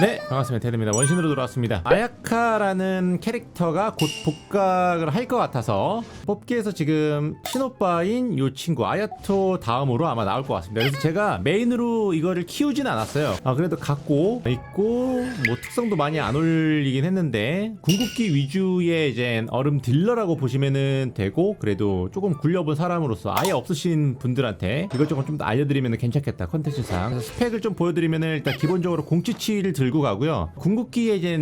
네 반갑습니다. 테드입니다. 원신으로 돌아왔습니다. 아야카라는 캐릭터가 곧 복각을 할 것 같아서 뽑기에서 지금 신오빠인 요 친구 아야토 다음으로 아마 나올 것 같습니다. 그래서 제가 메인으로 이거를 키우진 않았어요. 아 그래도 갖고 있고 뭐 특성도 많이 안 올리긴 했는데 궁극기 위주의 이제 얼음 딜러라고 보시면은 되고 그래도 조금 굴려본 사람으로서 아예 없으신 분들한테 이것저것 좀 더 알려드리면 괜찮겠다 컨텐츠상. 스펙을 좀 보여드리면 일단 기본적으로 공치치를 들고 가고요. 궁극기에 이제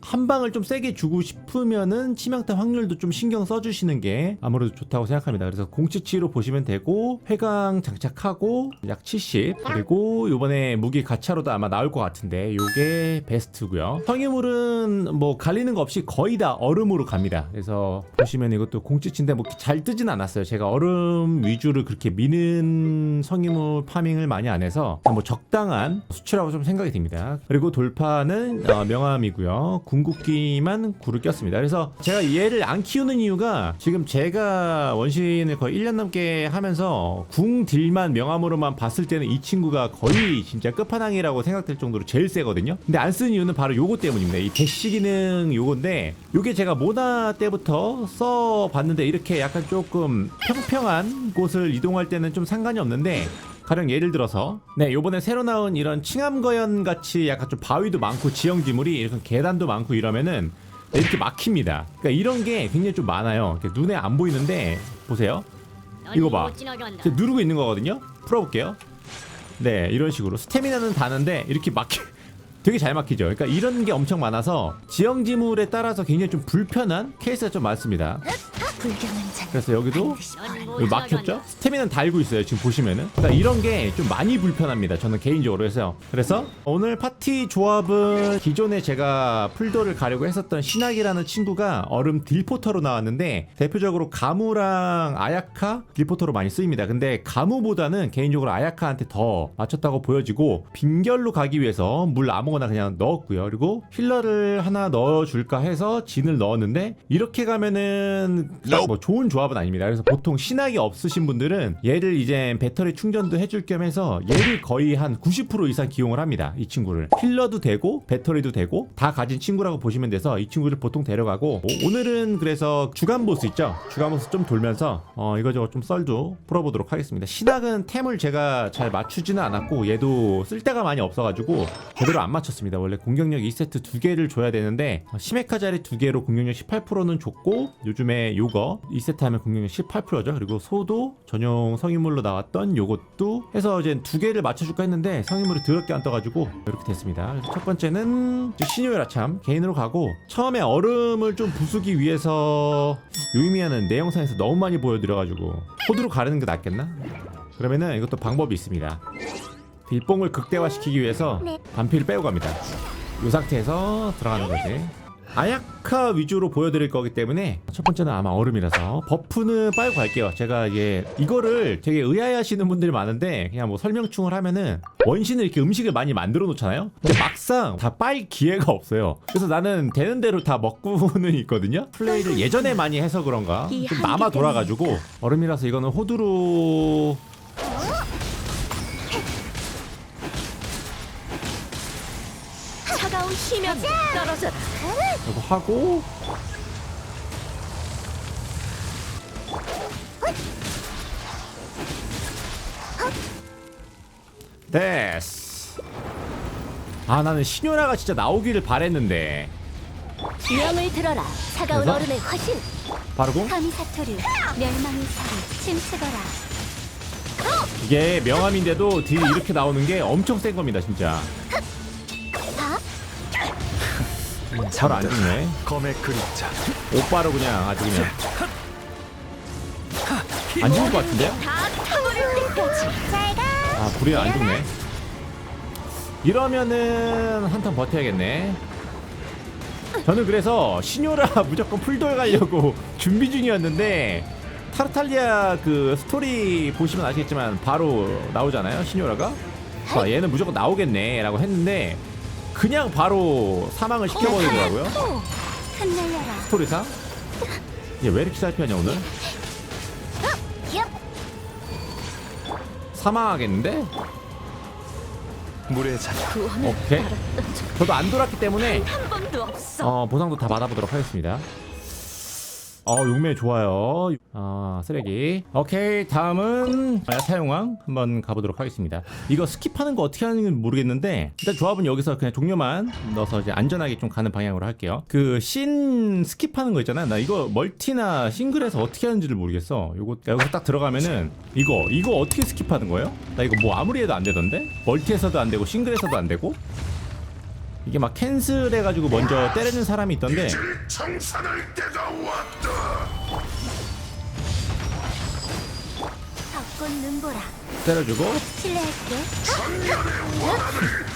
한 방을 좀 세게 주고 싶으면은 치명타 확률도 좀 신경 써주시는 게 아무래도 좋다고 생각합니다. 그래서 공치치로 보시면 되고 회강 장착하고 약 70 그리고 요번에 무기 가차로도 아마 나올 것 같은데 요게 베스트고요. 성유물은 뭐 갈리는 거 없이 거의 다 얼음으로 갑니다. 그래서 보시면 이것도 공치치인데 뭐 잘 뜨진 않았어요. 제가 얼음 위주를 그렇게 미는 성유물 파밍을 많이 안 해서 뭐 적당한 수치라고 좀 생각이 듭니다. 그리고 돌파는 어, 명암이고요. 궁극기만 구를 꼈습니다. 그래서 제가 얘를 안 키우는 이유가 지금 제가 원신을 거의 1년 넘게 하면서 궁 딜만 명암으로만 봤을 때는 이 친구가 거의 진짜 끝판왕이라고 생각될 정도로 제일 세거든요. 근데 안 쓰는 이유는 바로 요거 때문입니다. 이 대시 기능 요건데 요게 제가 모나 때부터 써봤는데 이렇게 약간 조금 평평한 곳을 이동할 때는 좀 상관이 없는데 가령 예를 들어서 네 요번에 새로 나온 이런 칭암거연 같이 약간 좀 바위도 많고 지형지물이 이렇게 계단도 많고 이러면은 이렇게 막힙니다. 그러니까 이런 게 굉장히 좀 많아요. 눈에 안 보이는데 보세요. 이거 봐. 누르고 있는 거거든요. 풀어볼게요. 네 이런 식으로. 스태미나는 다는데 이렇게 막히 되게 잘 막히죠. 그러니까 이런 게 엄청 많아서 지형지물에 따라서 굉장히 좀 불편한 케이스가 좀 많습니다 그래서 여기도 여기 막혔죠? 스태미는 달고 있어요 지금 보시면은. 그러니까 이런 게 좀 많이 불편합니다 저는 개인적으로 해서 그래서 오늘 파티 조합은 기존에 제가 풀도를 가려고 했었던 신학이라는 친구가 얼음 딜포터로 나왔는데 대표적으로 가무랑 아야카 딜포터로 많이 쓰입니다. 근데 가무보다는 개인적으로 아야카한테 더 맞췄다고 보여지고 빈결로 가기 위해서 물 아무거나 그냥 넣었고요. 그리고 힐러를 하나 넣어줄까 해서 진을 넣었는데 이렇게 가면은 딱 뭐 좋은 조합은 아닙니다. 그래서 보통 신학이 없으신 분들은 얘를 이제 배터리 충전도 해줄 겸 해서 얘를 거의 한 90% 이상 기용을 합니다. 이 친구를 힐러도 되고 배터리도 되고 다 가진 친구라고 보시면 돼서 이 친구를 보통 데려가고 오- 오늘은 그래서 주간 보스 있죠. 주간 보스 좀 돌면서 어 이거저거 좀 썰도 풀어보도록 하겠습니다. 신학은 템을 제가 잘 맞추지는 않았고 얘도 쓸 데가 많이 없어가지고 제대로 안 맞췄습니다. 원래 공격력 2세트 두 개를 줘야 되는데 어, 시메카 자리 두 개로 공격력 18%는 줬고 요즘에 요거 2세트 하면 공격력 18%죠. 그리고 소도 전용 성인물로 나왔던 요것도 해서 이제 두 개를 맞춰줄까 했는데 성인물이 더럽게 안 떠가지고 이렇게 됐습니다. 그래서 첫 번째는 신요라 참 개인으로 가고 처음에 얼음을 좀 부수기 위해서 유의미하는 내 영상에서 너무 많이 보여드려가지고 코드로 가르는 게 낫겠나? 그러면은 이것도 방법이 있습니다. 딜뽕을 극대화시키기 위해서 네. 반피를 빼고 갑니다. 이 상태에서 들어가는 거지. 아야카 위주로 보여드릴 거기 때문에 첫 번째는 아마 얼음이라서 버프는 빨고 갈게요. 제가 이게 이거를 되게 의아해 하시는 분들이 많은데 그냥 뭐 설명충을 하면은 원신을 이렇게 음식을 많이 만들어 놓잖아요. 근데 막상 다 빨 기회가 없어요. 그래서 나는 되는 대로 다 먹고는 있거든요. 플레이를 예전에 많이 해서 그런가 이좀 남아. 돌아가지고 얼음이라서 이거는 호두로 희면 떨어져라 이거 하고. 됐어. 아 나는 신효라가 진짜 나오기를 바랬는데. 명을 들어라 차가운 그래서? 얼음의 화신. 바르고? 카미사토류 멸망의 살을 침체거라. 이게 명함인데도 딜이 이렇게 나오는 게 엄청 센 겁니다 진짜 바로 안 죽네. 검의 그림자. 오빠로 그냥 아주 그냥. 안 죽을 것 같은데요? 다 타버릴 때까지 잘 가 아 불이 안 죽네. 이러면은 한턴 버텨야겠네. 저는 그래서 신요라 무조건 풀돌 가려고 준비 중이었는데 타르탈리아 그 스토리 보시면 아시겠지만 바로 나오잖아요 신요라가? 자 얘는 무조건 나오겠네 라고 했는데 그냥 바로 사망을 시켜버리더라고요 오, 흩날려라 스토리상 얘왜 이렇게 살피하냐 오늘 얍 사망하겠는데? 잔 구원을 오케이. 알았던 저도 안 돌았기 때문에 적한 번도 없어. 어, 보상도 다 받아보도록 하겠습니다. 어, 용매 좋아요. 아, 쓰레기. 오케이, 다음은 사용왕 한번 가보도록 하겠습니다. 이거 스킵하는 거 어떻게 하는지 모르겠는데 일단 조합은 여기서 그냥 종료만 넣어서 이제 안전하게 좀 가는 방향으로 할게요. 그 신 스킵하는 거 있잖아. 나 이거 멀티나 싱글에서 어떻게 하는지를 모르겠어. 요거 여기서 딱 들어가면은 이거 이거 어떻게 스킵하는 거예요? 나 이거 뭐 아무리 해도 안 되던데? 멀티에서도 안 되고 싱글에서도 안 되고? 이게 막 캔슬해가지고 먼저 때리는 사람이 있던데 청산할 때가 왔다. 벚꽃 눈보라. 때려주고 실례할게.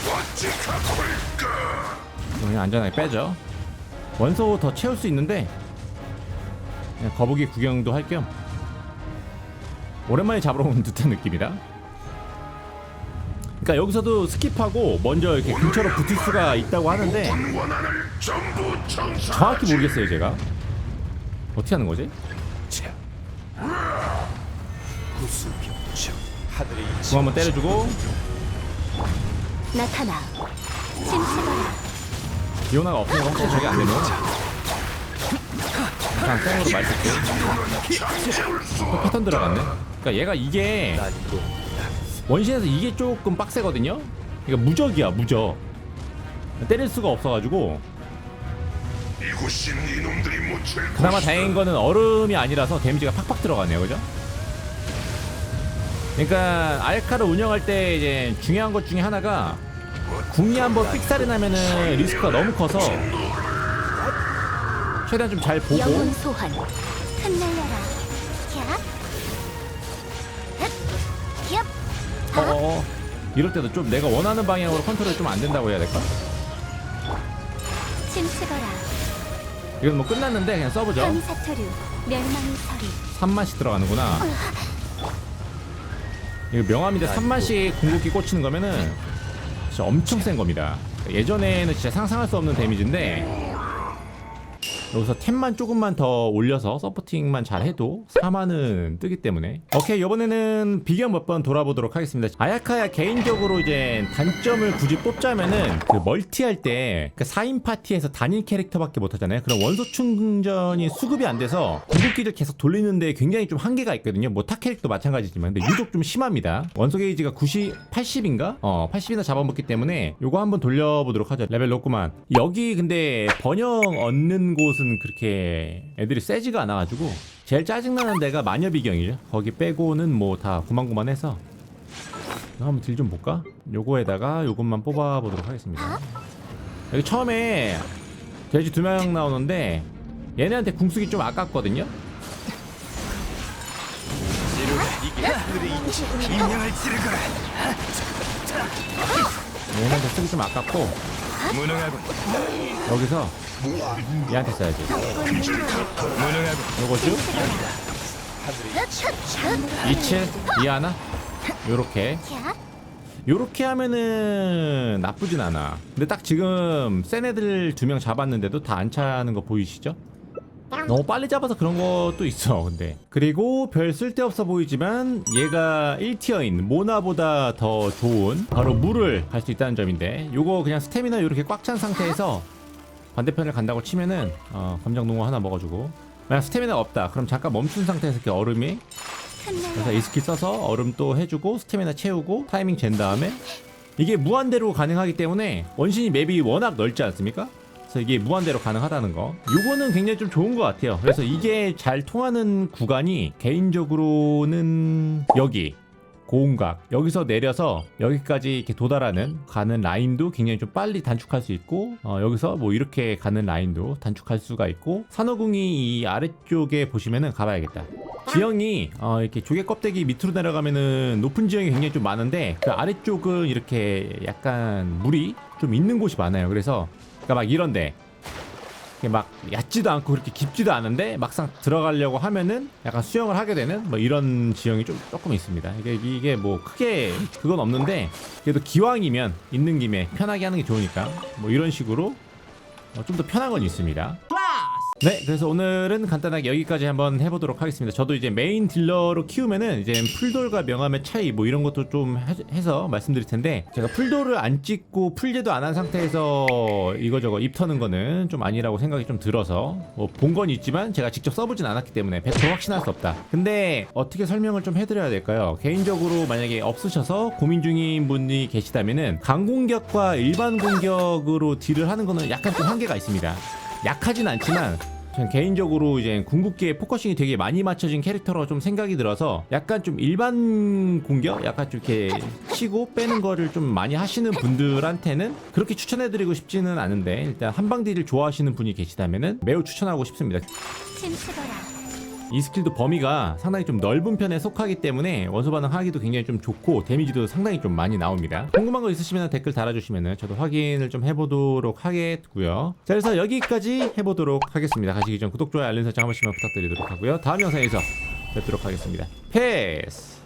어찌 갚을까? 그냥 안전하게 빼죠 원소 더 채울 수 있는데 그냥 거북이 구경도 할 겸 오랜만에 잡으러 온 듯한 느낌이다 그러니까 여기서도 스킵하고 먼저 이렇게 근처로 붙을 수가 있다고 하는데. 정확히 모르겠어요 제가 어떻게 하는 거지? 공 한번 때려주고 나타나. 침체거라. 비오나가 없으니까 혹시 저게 안 되면 그냥 생으로 말릴게 어, 패턴 들어갔네 그러니까 얘가 이게 원신에서 이게 조금 빡세거든요. 그러니까 무적이야 무적. 때릴 수가 없어가지고 이곳인 이놈들이 묻힐 그나마 다행인 거는 얼음이 아니라서 데미지가 팍팍 들어가네요, 그죠? 그러니까 알카를 운영할 때 이제 중요한 것 중에 하나가 궁이 한번 삑살이 나면은 리스크가 너무 커서 최대한 좀 잘 보고 영혼 소환. 이럴 때도 좀 내가 원하는 방향으로 컨트롤이 좀 안 된다고 해야 될까? 침체거라. 이건 뭐 끝났는데 그냥 써보죠. 멸망의 서리. 3만씩 들어가는구나. 이거 명함인데 3만씩 궁극기 꽂히는 거면은 진짜 엄청 센 겁니다. 예전에는 진짜 상상할 수 없는 데미지인데 여기서 템만 조금만 더 올려서 서포팅만 잘 해도 4만은 뜨기 때문에. 오케이 이번에는 비교 몇 번 돌아보도록 하겠습니다. 아야카야 개인적으로 이제 단점을 굳이 뽑자면은 그 멀티할 때 4인 파티에서 단일 캐릭터밖에 못하잖아요. 그럼 원소 충전이 수급이 안 돼서 궁극기를 계속 돌리는데 굉장히 좀 한계가 있거든요. 뭐 타 캐릭도 마찬가지지만. 근데 유독 좀 심합니다. 원소 게이지가 90, 80인가? 어 80이나 잡아먹기 때문에 요거 한번 돌려보도록 하죠. 레벨 높구만. 여기 근데 번영 얻는 곳은 그렇게 애들이 세지가 않아가지고 제일 짜증나는 데가 마녀비경이죠. 거기 빼고는 뭐다 구만구만해서. 한번 딜 좀 볼까? 요거에다가 요것만 뽑아보도록 하겠습니다. 여기 처음에 돼지 두 명 나오는데 얘네한테 궁수기 좀 아깝거든요. 얘네한테 쓰기 좀 아깝고 무능하군 여기서 얘한테 써야지 무능하군 요거죠? 27 이하나? 요렇게 캬. 요렇게 하면은 나쁘진 않아 근데 딱 지금 센 애들 두 명 잡았는데도 다 안 차는 거 보이시죠? 너무 빨리 잡아서 그런 것도 있어 근데 그리고 별 쓸데없어 보이지만 얘가 1티어인 모나보다 더 좋은 바로 물을 갈 수 있다는 점인데 요거 그냥 스태미나 이렇게 꽉 찬 상태에서 반대편을 간다고 치면은 어, 감정 농어 하나 먹어주고 만약 스태미나가 없다 그럼 잠깐 멈춘 상태에서 이렇게 얼음이 그래서 흩날려라. 이 스킬 써서 얼음 또 해주고 스태미나 채우고 타이밍 잰 다음에 이게 무한대로 가능하기 때문에 원신이 맵이 워낙 넓지 않습니까? 그래서 이게 무한대로 가능하다는 거. 요거는 굉장히 좀 좋은 것 같아요. 그래서 이게 잘 통하는 구간이 개인적으로는 여기 고음각 여기서 내려서 여기까지 이렇게 도달하는 가는 라인도 굉장히 좀 빨리 단축할 수 있고 어, 여기서 뭐 이렇게 가는 라인도 단축할 수가 있고 산호궁이 이 아래쪽에 보시면은 가봐야겠다. 지형이 어, 이렇게 조개 껍데기 밑으로 내려가면은 높은 지형이 굉장히 좀 많은데 그 아래쪽은 이렇게 약간 물이 좀 있는 곳이 많아요. 그래서 그러니까 막 이런데 막 얕지도 않고 그렇게 깊지도 않은데 막상 들어가려고 하면은 약간 수영을 하게 되는 뭐 이런 지형이 좀 조금 있습니다. 이게 이게 뭐 크게 그건 없는데 그래도 기왕이면 있는 김에 편하게 하는 게 좋으니까 뭐 이런 식으로 어, 좀더 편한 건 있습니다. 네, 그래서 오늘은 간단하게 여기까지 한번 해보도록 하겠습니다. 저도 이제 메인 딜러로 키우면은 이제 풀돌과 명함의 차이 뭐 이런 것도 좀 해- 해서 말씀드릴 텐데 제가 풀돌을 안 찍고 풀제도 안 한 상태에서 이거저거 입 터는 거는 좀 아니라고 생각이 좀 들어서 뭐 본 건 있지만 제가 직접 써보진 않았기 때문에 100% 확신할 수 없다. 근데 어떻게 설명을 좀 해드려야 될까요? 개인적으로 만약에 없으셔서 고민 중인 분이 계시다면은 강공격과 일반 공격으로 딜을 하는 거는 약간 좀 한계가 있습니다. 약하진 않지만 전 개인적으로 이제 궁극기에 포커싱이 되게 많이 맞춰진 캐릭터로 좀 생각이 들어서 약간 좀 일반 공격, 약간 좀 이렇게 치고 빼는 거를 좀 많이 하시는 분들한테는 그렇게 추천해드리고 싶지는 않은데 일단 한방 딜을 좋아하시는 분이 계시다면은 매우 추천하고 싶습니다. 침치거라 이 스킬도 범위가 상당히 좀 넓은 편에 속하기 때문에 원소 반응하기도 굉장히 좀 좋고 데미지도 상당히 좀 많이 나옵니다. 궁금한 거 있으시면 댓글 달아주시면 저도 확인을 좀 해보도록 하겠고요. 자 그래서 여기까지 해보도록 하겠습니다. 가시기 전 구독, 좋아요, 알림 설정 한 번씩만 부탁드리도록 하고요. 다음 영상에서 뵙도록 하겠습니다. 패스!